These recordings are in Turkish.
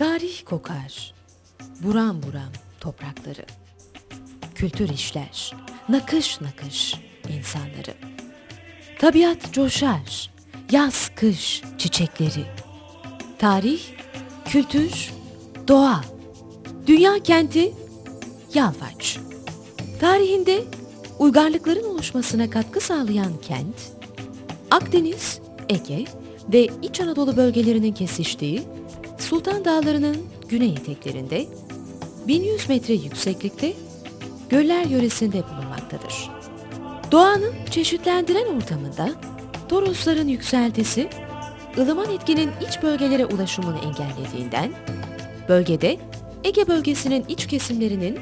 Tarih kokar, buram buram toprakları. Kültür işler, nakış nakış insanları. Tabiat coşar, yaz kış çiçekleri. Tarih, kültür, doğa. Dünya kenti Yalvaç. Tarihinde uygarlıkların oluşmasına katkı sağlayan kent, Akdeniz, Ege ve İç Anadolu bölgelerinin kesiştiği Sultan Dağları'nın güney eteklerinde 1100 metre yükseklikte göller yöresinde bulunmaktadır. Doğanın çeşitlendiren ortamında Torosların yükseltisi ılıman etkinin iç bölgelere ulaşımını engellediğinden bölgede Ege bölgesinin iç kesimlerinin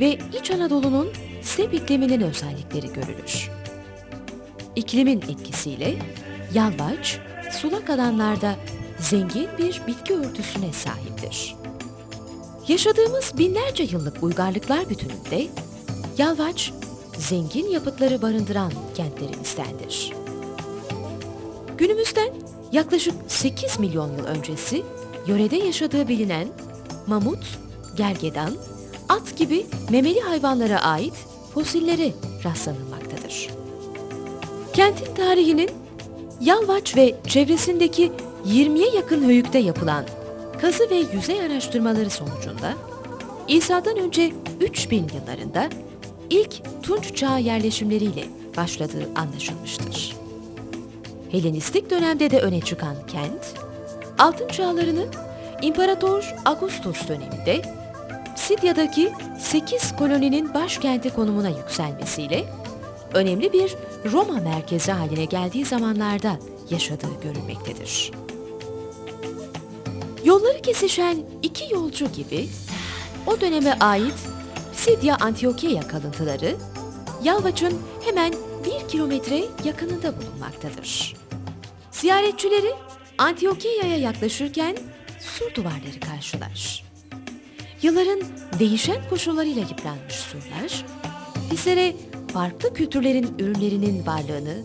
ve İç Anadolu'nun step ikliminin özellikleri görülür. İklimin etkisiyle Yalvaç, sulak alanlarda zengin bir bitki örtüsüne sahiptir. Yaşadığımız binlerce yıllık uygarlıklar bütününde Yalvaç, zengin yapıtları barındıran kentlerimizdendir. Günümüzden yaklaşık 8 milyon yıl öncesi yörede yaşadığı bilinen mamut, gergedan, at gibi memeli hayvanlara ait fosillere rastlanılmaktadır. Kentin tarihinin Yalvaç ve çevresindeki 20'ye yakın höyükte yapılan kazı ve yüzey araştırmaları sonucunda İsa'dan önce 3000 yıllarında ilk Tunç çağı yerleşimleriyle başladığı anlaşılmıştır. Helenistik dönemde de öne çıkan kent, altın çağlarını İmparator Augustus döneminde Sidya'daki 8 koloninin başkenti konumuna yükselmesiyle önemli bir Roma merkezi haline geldiği zamanlarda yaşadığı görülmektedir. Yolları kesişen iki yolcu gibi o döneme ait Sidya Antiokeya kalıntıları Yalvaç'ın hemen bir kilometre yakınında bulunmaktadır. Ziyaretçileri Antiokya'ya yaklaşırken sur duvarları karşılar. Yılların değişen koşullarıyla yıpranmış surlar, bizlere farklı kültürlerin ürünlerinin varlığını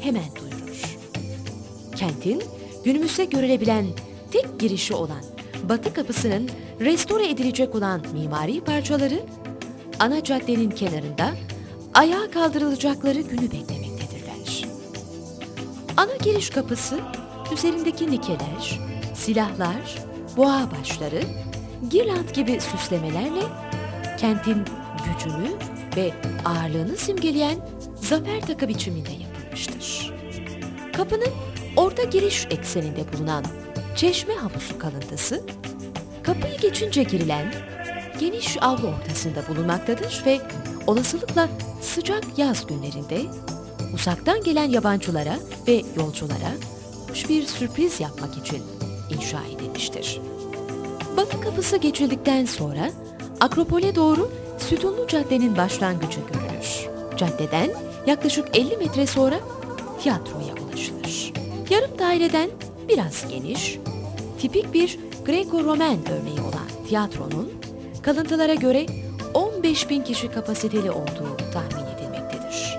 hemen duyurur. Kentin günümüzde görülebilen tek girişi olan Batı Kapısı'nın restore edilecek olan mimari parçaları ana caddenin kenarında ayağa kaldırılacakları günü beklemektedirler. Ana giriş kapısı üzerindeki nikeler, silahlar, boğa başları, girland gibi süslemelerle kentin gücünü ve ağırlığını simgeleyen zafer takı biçiminde yapılmıştır. Kapının orta giriş ekseninde bulunan çeşme havuzu kalıntısı, kapıyı geçince girilen geniş avlu ortasında bulunmaktadır ve olasılıkla sıcak yaz günlerinde uzaktan gelen yabancılara ve yolculara hoş bir sürpriz yapmak için inşa edilmiştir. Batı kapısı geçildikten sonra Akropol'e doğru Sütunlu Cadde'nin başlangıcı görülür. Caddeden yaklaşık 50 metre sonra tiyatroya ulaşılır. Yarım daireden biraz geniş, tipik bir Greco-Romen örneği olan tiyatronun kalıntılara göre 15 bin kişi kapasiteli olduğu tahmin edilmektedir.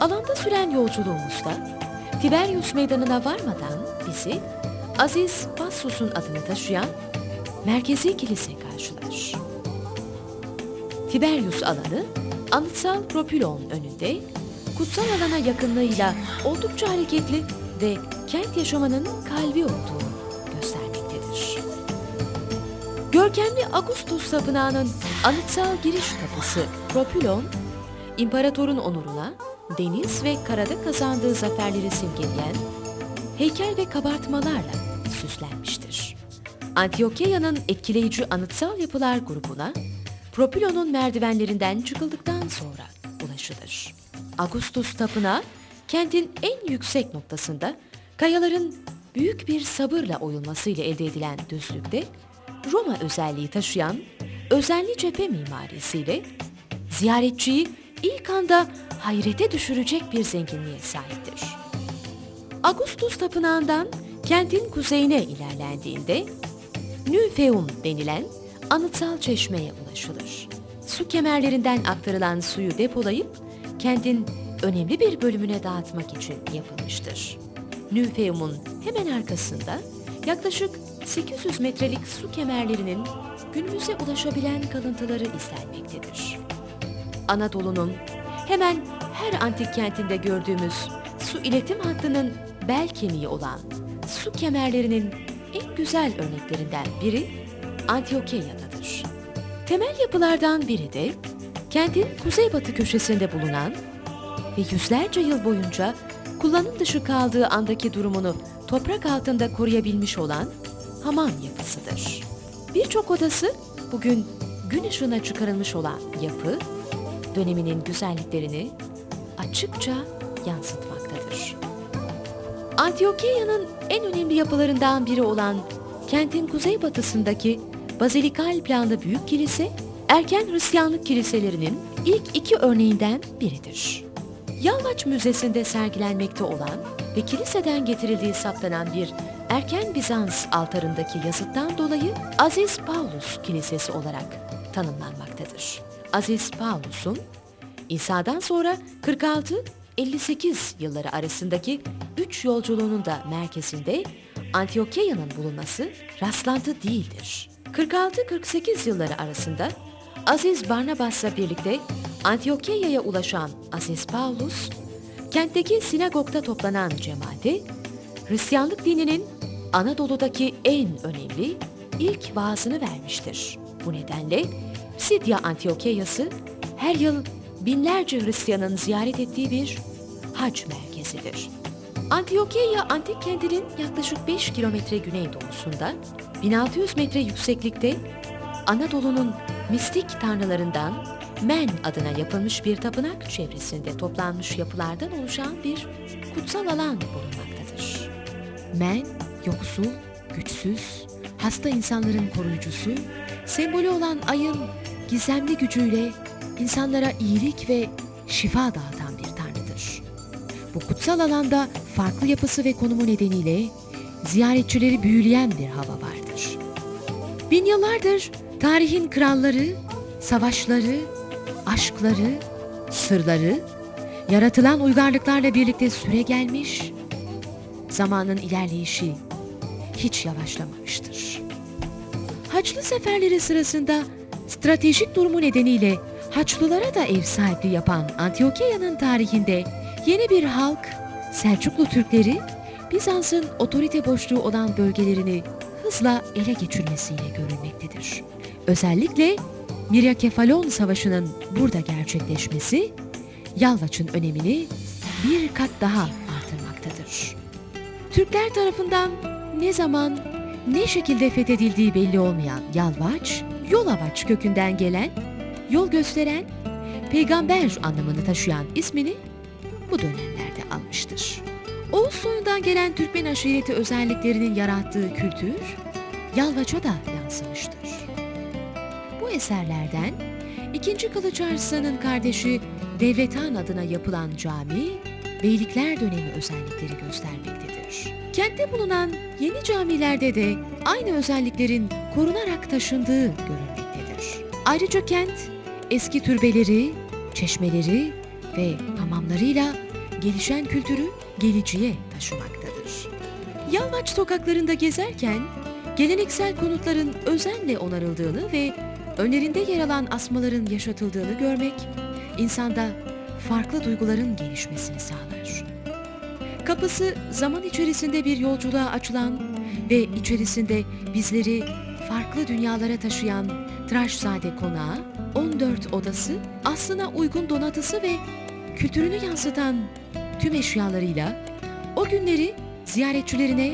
Alanda süren yolculuğumuzda Tiberius Meydanı'na varmadan bizi Aziz Passus'un adını taşıyan merkezi kilise karşılar. Tiberius alanı anıtsal propylon önünde kutsal alana yakınlığıyla oldukça hareketli ve kent yaşamının kalbi olduğu göstermektedir. Görkemli Augustus Tapınağı'nın anıtsal giriş kapısı propylon, imparatorun onuruna deniz ve karada kazandığı zaferleri simgeleyen heykel ve kabartmalarla süslenmiştir. Antiokya'nın etkileyici anıtsal yapılar grubuna Propylon'un merdivenlerinden çıkıldıktan sonra ulaşılır. Augustus Tapınağı kentin en yüksek noktasında kayaların büyük bir sabırla oyulmasıyla elde edilen düzlükte Roma özelliği taşıyan özenli cephe mimarisiyle ziyaretçiyi ilk anda hayrete düşürecek bir zenginliğe sahiptir. Augustus Tapınağı'ndan kentin kuzeyine ilerlendiğinde Nüfeum denilen anıtsal çeşmeye ulaşılır. Su kemerlerinden aktarılan suyu depolayıp kentin önemli bir bölümüne dağıtmak için yapılmıştır. Nüfeum'un hemen arkasında yaklaşık 800 metrelik su kemerlerinin günümüze ulaşabilen kalıntıları izlenmektedir. Anadolu'nun hemen her antik kentinde gördüğümüz su iletim hattının bel kemiği olan su kemerlerinin en güzel örneklerinden biri Antiokya'dadır. Temel yapılardan biri de kentin kuzeybatı köşesinde bulunan ve yüzlerce yıl boyunca kullanım dışı kaldığı andaki durumunu toprak altında koruyabilmiş olan hamam yapısıdır. Birçok odası bugün gün ışığına çıkarılmış olan yapı, döneminin güzelliklerini açıkça yansıtmaktadır. Antiokya'nın en önemli yapılarından biri olan kentin kuzeybatısındaki bazilikal planlı büyük kilise, erken Hristiyanlık kiliselerinin ilk iki örneğinden biridir. Yalvaç Müzesi'nde sergilenmekte olan ve kiliseden getirildiği saptanan bir erken Bizans altarındaki yazıttan dolayı Aziz Paulus Kilisesi olarak tanımlanmaktadır. Aziz Paulus'un İsa'dan sonra 46-58 yılları arasındaki üç yolculuğunun da merkezinde Antiokya'nın bulunması rastlantı değildir. 46-48 yılları arasında Aziz Barnabas'la birlikte Antiokya'ya ulaşan Aziz Paulus, kentteki sinagogda toplanan cemaate, Hristiyanlık dininin Anadolu'daki en önemli ilk vaazını vermiştir. Bu nedenle Sidya Antiokya'sı her yıl binlerce Hristiyanın ziyaret ettiği bir hac merkezidir. Antiokya'ya antik kentinin yaklaşık 5 kilometre güneydoğusunda, 1600 metre yükseklikte Anadolu'nun mistik tanrılarından Men adına yapılmış bir tapınak çevresinde toplanmış yapılardan oluşan bir kutsal alan bulunmaktadır. Men, yoksul, güçsüz, hasta insanların koruyucusu, sembolü olan ayın gizemli gücüyle insanlara iyilik ve şifa dağıtan bir tanrıdır. Bu kutsal alanda farklı yapısı ve konumu nedeniyle ziyaretçileri büyüleyen bir hava vardır. Bin yıllardır tarihin kralları, savaşları, aşkları, sırları, yaratılan uygarlıklarla birlikte süre gelmiş, zamanın ilerleyişi hiç yavaşlamamıştır. Haçlı seferleri sırasında stratejik durumu nedeniyle Haçlılara da ev sahipliği yapan Antiokya'nın tarihinde yeni bir halk, Selçuklu Türkleri, Bizans'ın otorite boşluğu olan bölgelerini hızla ele geçirmesiyle görülmektedir. Özellikle Miryakefalon Savaşı'nın burada gerçekleşmesi, Yalvaç'ın önemini bir kat daha artırmaktadır. Türkler tarafından ne zaman, ne şekilde fethedildiği belli olmayan Yalvaç, Yolavaç kökünden gelen, yol gösteren, peygamber anlamını taşıyan ismini bu dönemlerde almıştır. Oğuz soyundan gelen Türkmen aşireti özelliklerinin yarattığı kültür, Yalvaç'a da yansımıştır. Eserlerden 2. Kılıç Arslan'ın kardeşi Devletan adına yapılan cami, Beylikler dönemi özellikleri göstermektedir. Kentte bulunan yeni camilerde de aynı özelliklerin korunarak taşındığı görülmektedir. Ayrıca kent eski türbeleri, çeşmeleri ve hamamlarıyla gelişen kültürü geleceğe taşımaktadır. Yalvaç sokaklarında gezerken geleneksel konutların özenle onarıldığını ve önlerinde yer alan asmaların yaşatıldığını görmek insanda farklı duyguların gelişmesini sağlar. Kapısı zaman içerisinde bir yolculuğa açılan ve içerisinde bizleri farklı dünyalara taşıyan Tıraşzade Konağı, 14 odası, aslına uygun donatısı ve kültürünü yansıtan tüm eşyalarıyla o günleri ziyaretçilerine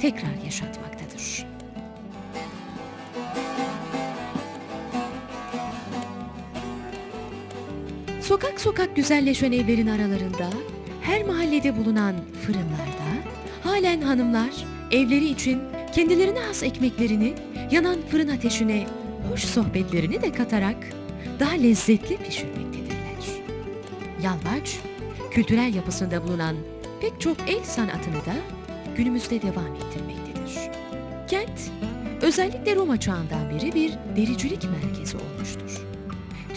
tekrar yaşatmaktadır. Sokak sokak güzelleşen evlerin aralarında, her mahallede bulunan fırınlarda, halen hanımlar evleri için kendilerine has ekmeklerini yanan fırın ateşine hoş sohbetlerini de katarak daha lezzetli pişirmektedirler. Yalvaç, kültürel yapısında bulunan pek çok el sanatını da günümüzde devam ettirmektedir. Kent, özellikle Roma çağından beri bir dericilik merkezi olmuştur.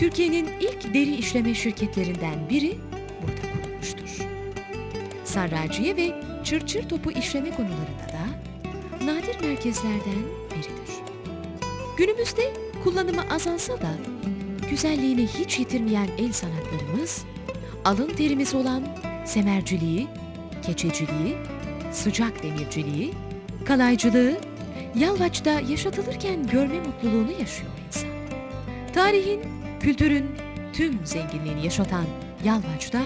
Türkiye'nin ilk deri işleme şirketlerinden biri burada kurulmuştur. Sarraciye ve çırçır topu işleme konularında da nadir merkezlerden biridir. Günümüzde kullanımı azalsa da güzelliğini hiç yitirmeyen el sanatlarımız, alın terimiz olan semerciliği, keçeciliği, sıcak demirciliği, kalaycılığı, Yalvaç'ta yaşatılırken görme mutluluğunu yaşıyor insan. Tarihin, kültürün tüm zenginliğini yaşatan Yalvaç'ta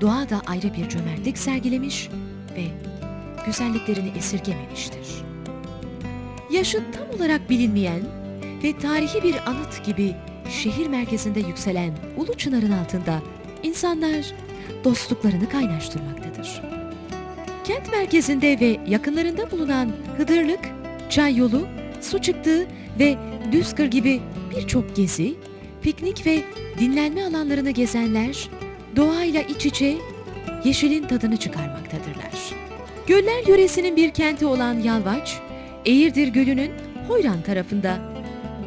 doğa da ayrı bir cömertlik sergilemiş ve güzelliklerini esirgememiştir. Yaşı tam olarak bilinmeyen ve tarihi bir anıt gibi şehir merkezinde yükselen Ulu Çınar'ın altında insanlar dostluklarını kaynaştırmaktadır. Kent merkezinde ve yakınlarında bulunan Hıdırlık, Çay Yolu, Su Çıktığı ve Düzkır gibi birçok gezi, piknik ve dinlenme alanlarını gezenler doğayla iç içe yeşilin tadını çıkarmaktadırlar. Göller yöresinin bir kenti olan Yalvaç, Eğirdir Gölü'nün Hoyran tarafında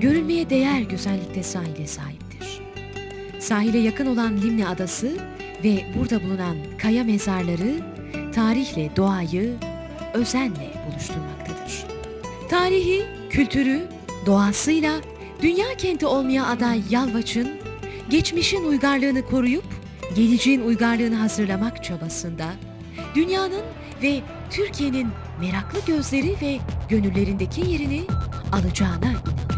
görülmeye değer güzellikte sahile sahiptir. Sahile yakın olan Limne Adası ve burada bulunan kaya mezarları tarihle doğayı özenle buluşturmaktadır. Tarihi, kültürü, doğasıyla dünya kenti olmaya aday Yalvaç'ın geçmişin uygarlığını koruyup geleceğin uygarlığını hazırlamak çabasında dünyanın ve Türkiye'nin meraklı gözleri ve gönüllerindeki yerini alacağına inanır.